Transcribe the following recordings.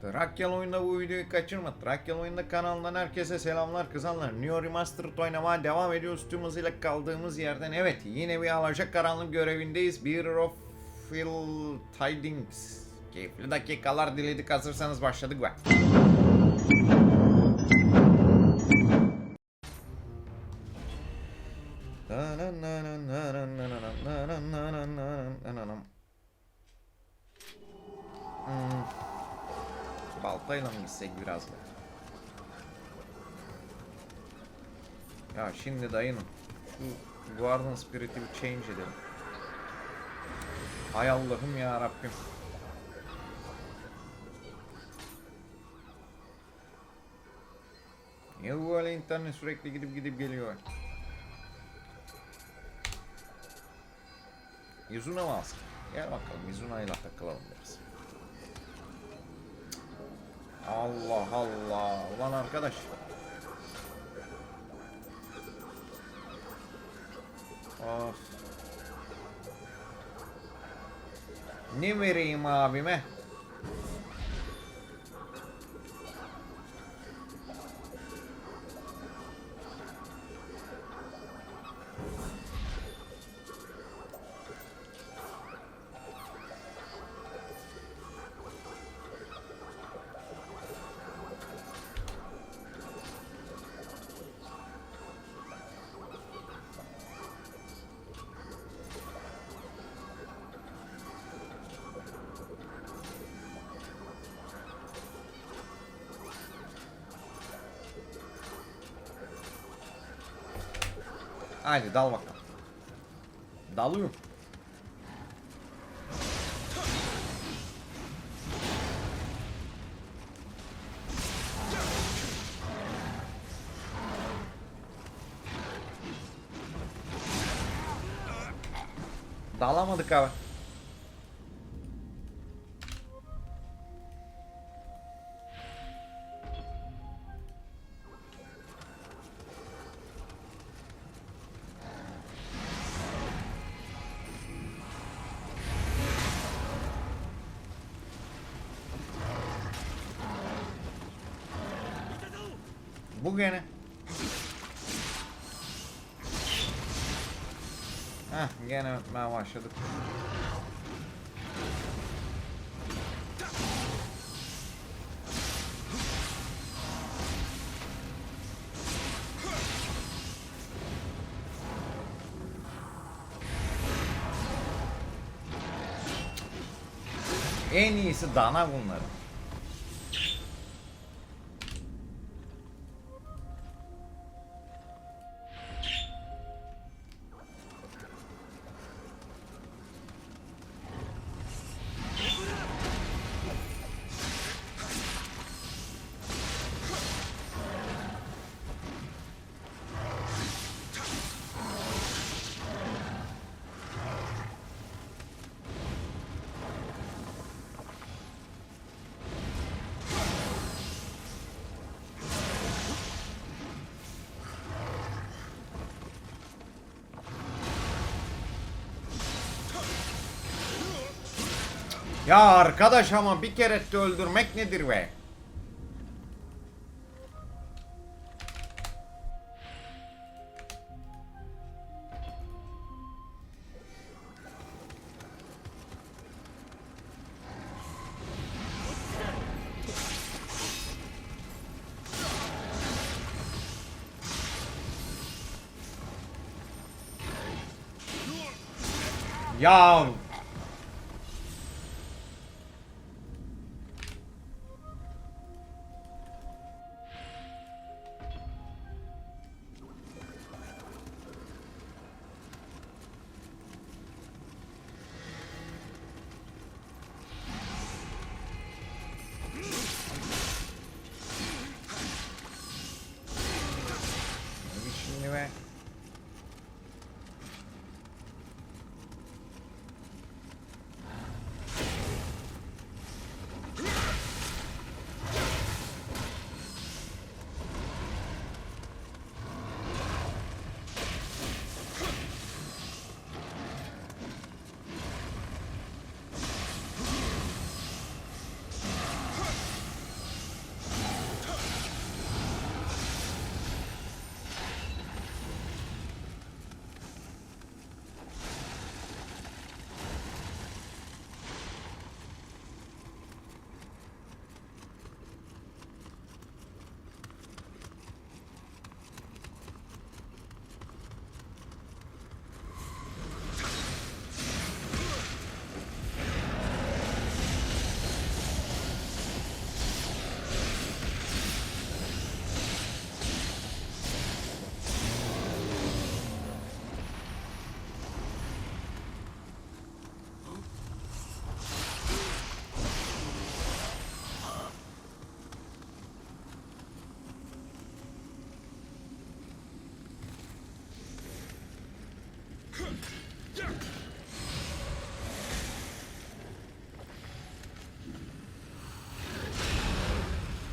Trakyalı oyunda bu videoyu kaçırma. Trakyalı oyunda kanalından herkese selamlar kızanlar. Neo Remastered oynamaya devam ediyoruz tüm hızıyla kaldığımız yerden. Evet yine bir alacak karanlık görevindeyiz. Bir of Phil Tidings. Keyifli dakikalar diledik hazırsanız başladık be. Şimdi dayının şu Guardian Spirit'i bir change edelim. Hay Allah'ım ya Rabbim. Niye bu böyle internet sürekli gidip gidip geliyor? Yuzuna alsın? Gel bakalım Yuzuna ile takılalım biraz. Allah Allah. Ulan arkadaş. Of. Ne vereyim abime? Haydi dal bakalım. Dalıyorum. Dalamadık abi. Bu gene. Heh gene ötmeye başladık. En iyisi dana bunları. Ya arkadaş ama bir kere de öldürmek nedir be? Ya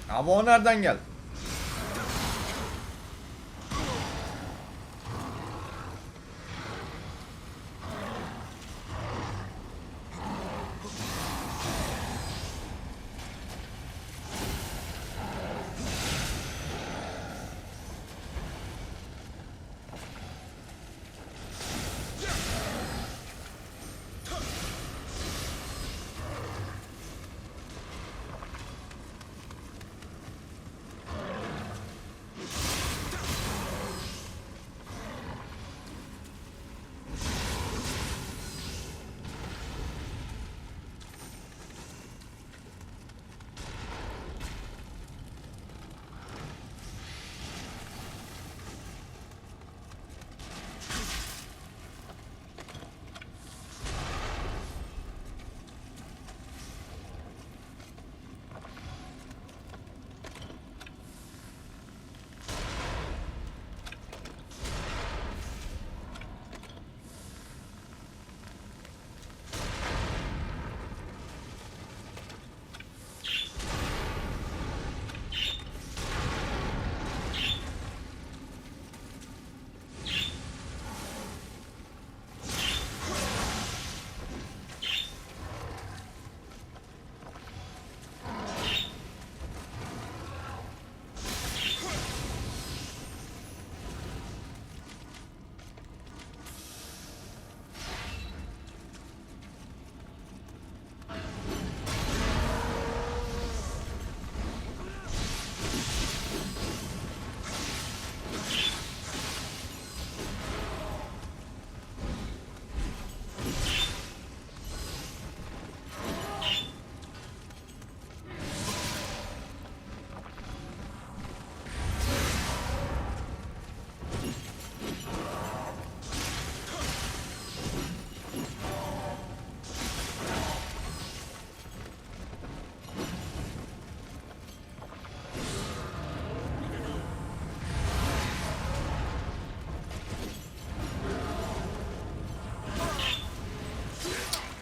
Abi o nereden geldi?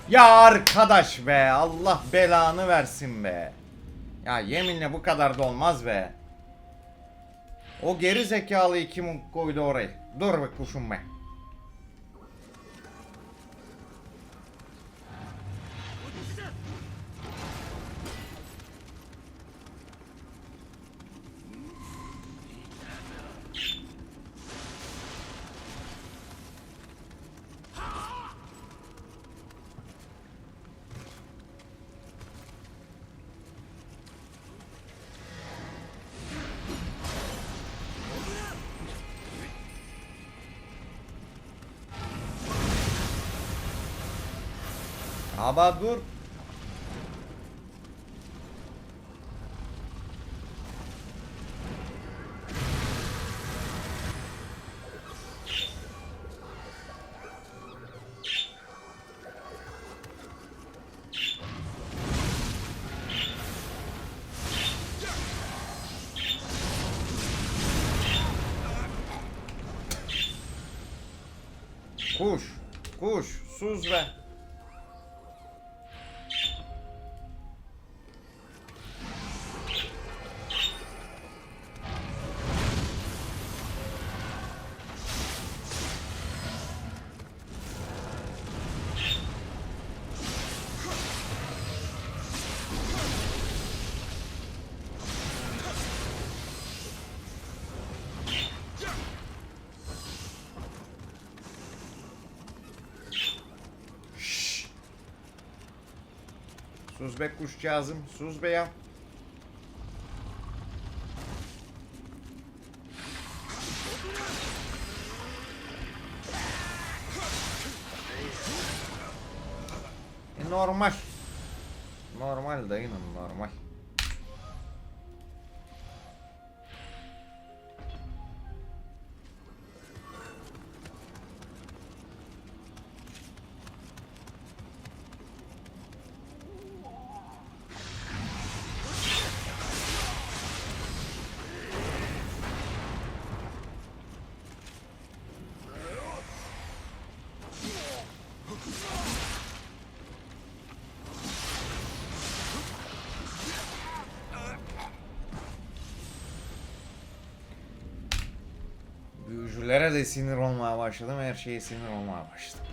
Ya arkadaş be Allah belanı versin be. Ya yeminle bu kadar da olmaz be. O geri zekalıyı kim koydu oraya? Dur be kuşum be. Ama dur. Kuş, kuş, sus be. Sus be kuşcağızım, sus be ya. Büyücülere de sinir olmaya başladım. Her şeye sinir olmaya başladım.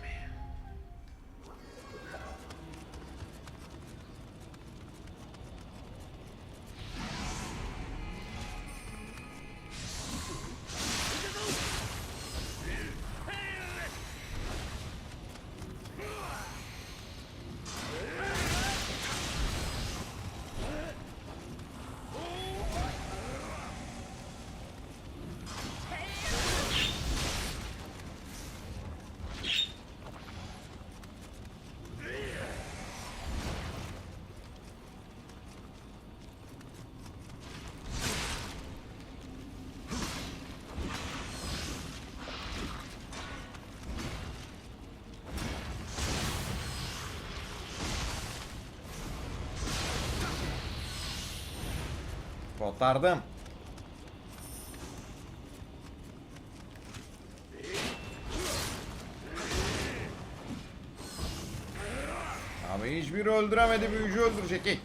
Kotardım. Abi hiçbiri öldüremedi büyücü öldürecek. Ey.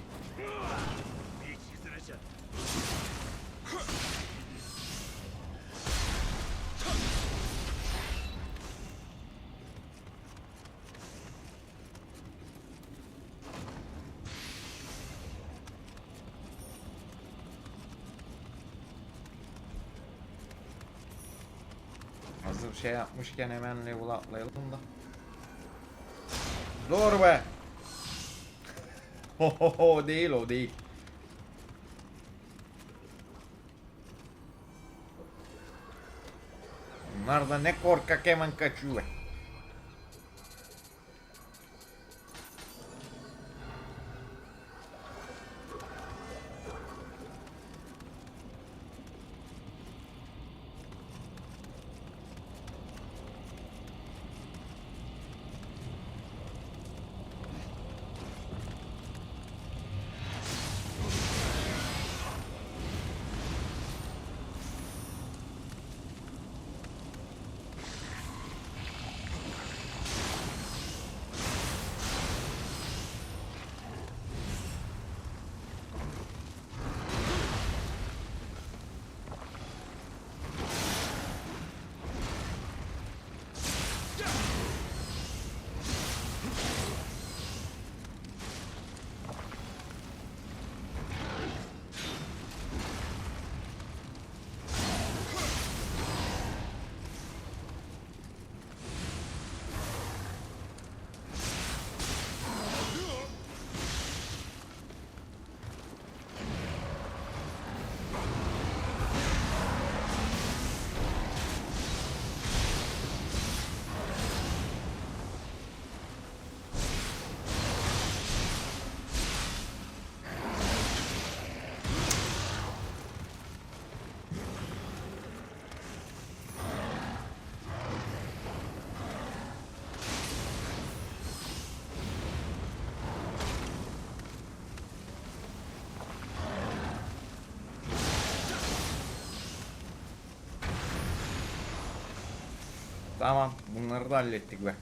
Hazır şey yapmışken hemen level atlayalım da. Doğru be. Ho ho ho değil o değil. Bunlar da ne korkak hemen kaçıyor. Tamam bunları da hallettik be.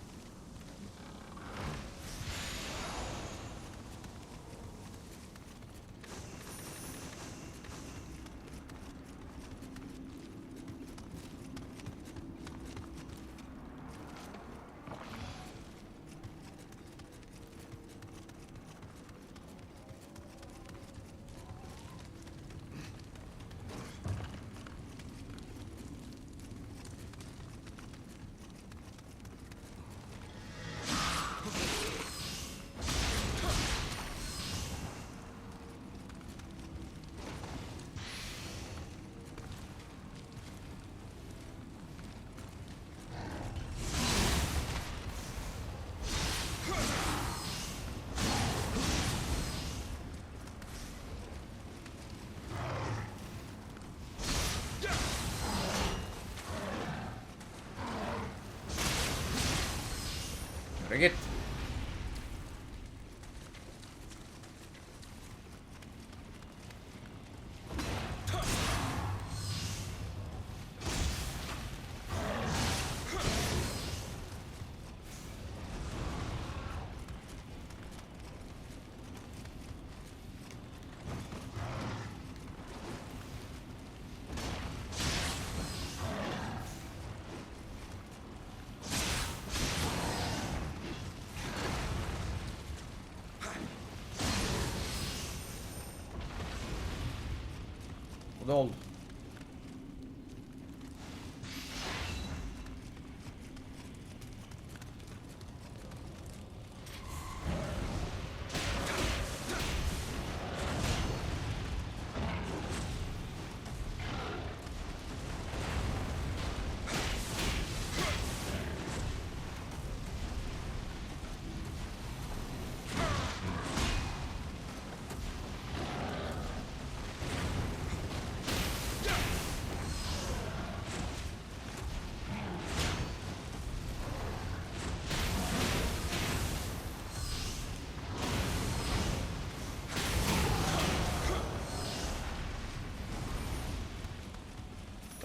Bu da oldu.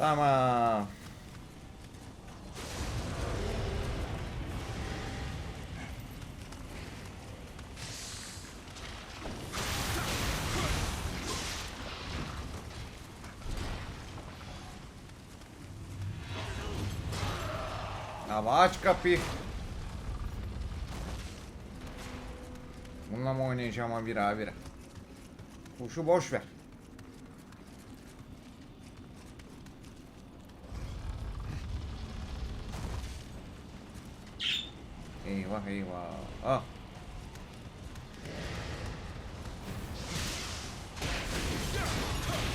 Tamam. Abi aç kapıyı. Bununla mı oynayacağım abi abi? Kuşu boş ver. Eyvah eyvah. Ah.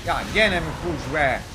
Ya gene mi kuş be?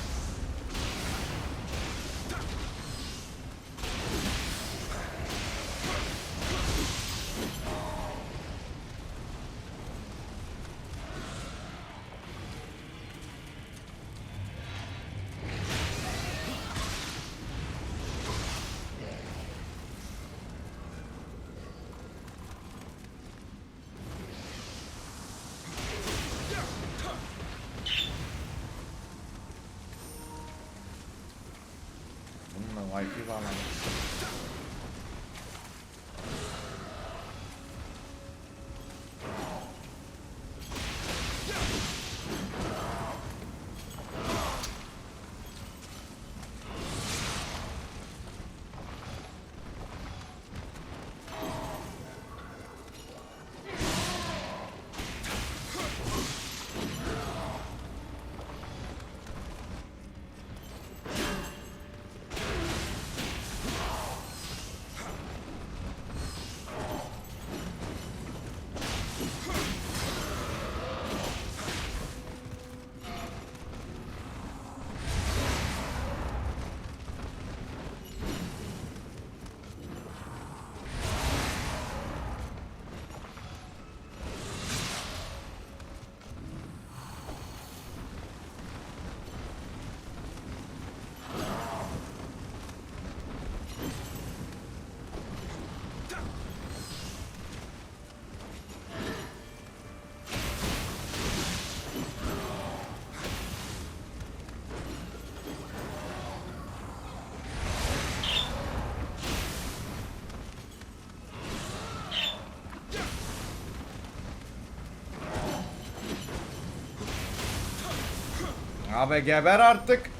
Abi geber artık.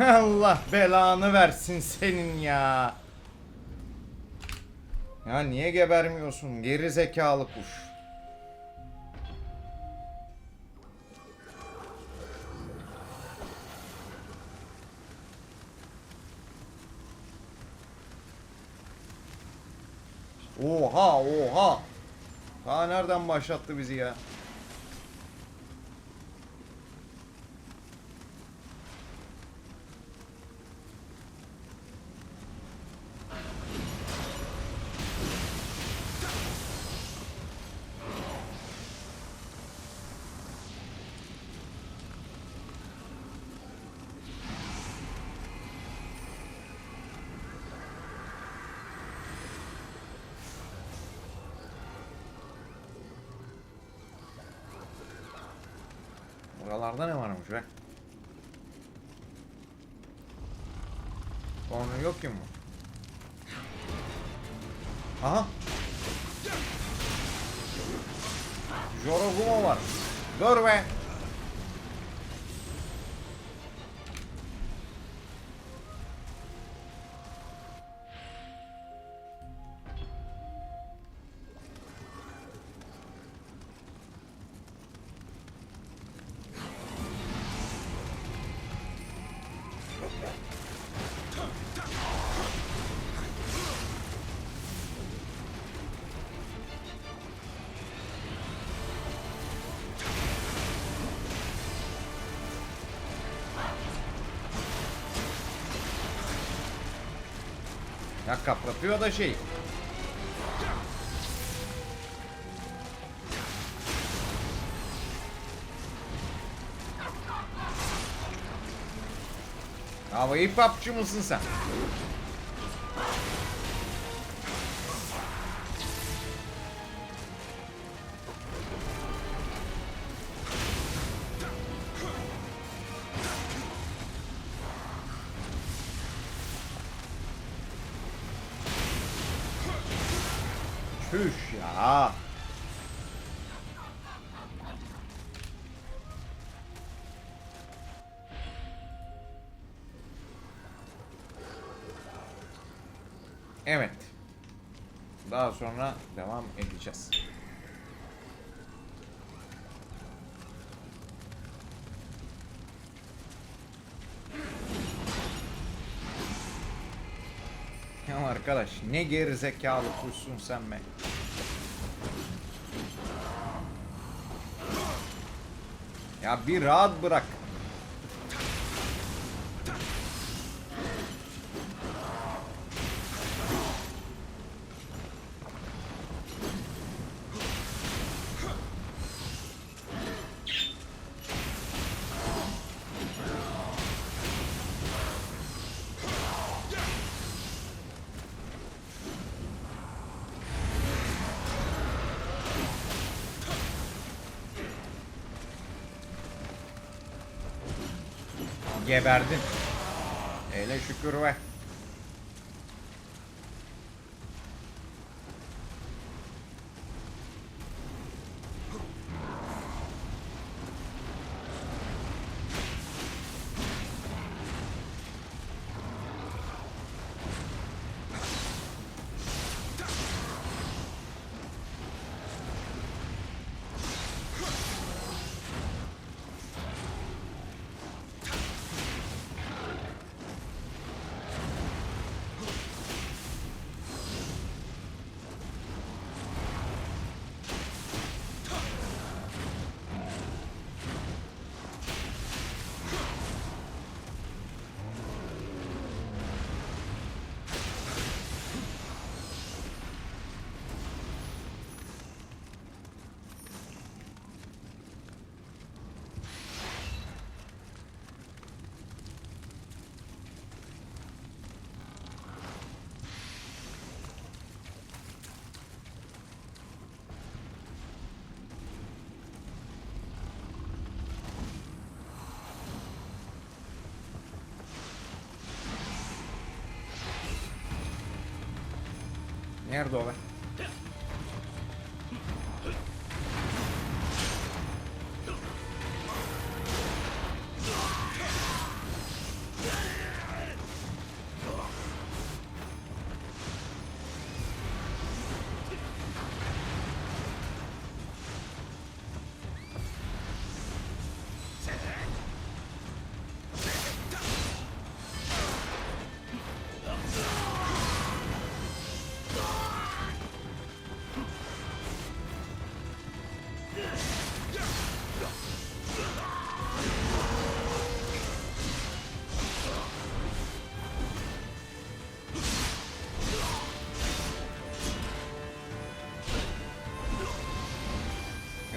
Allah belanı versin senin ya. Ya niye gebermiyorsun geri zekalı kuş? Oha oha. Daha nereden başlattı bizi ya? Buralarda ne varmış be? Konu yok ki mu? Aha. Jorogumo var. Dur be. Ya kaplatıyor da şey. Havayı papçı mısın sen? Evet. Daha sonra devam edeceğiz. Ya arkadaş ne geri zekalı kuşsun sen be. Ya bir rahat bırak. Geberdin. Hele şükür ve. Nerede o be?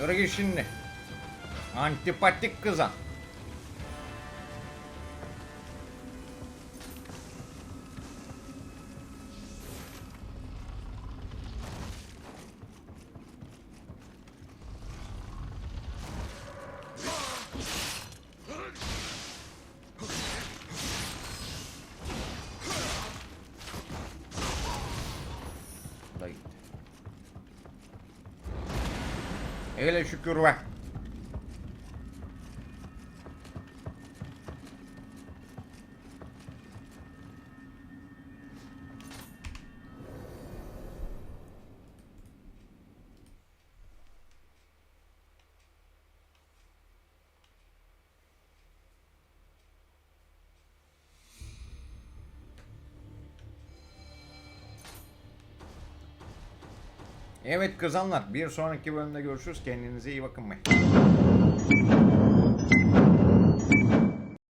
Yürü git şimdi. Antipatik kızan. Hele şükür be. Evet kızanlar bir sonraki bölümde görüşürüz. Kendinize iyi bakın. Bye.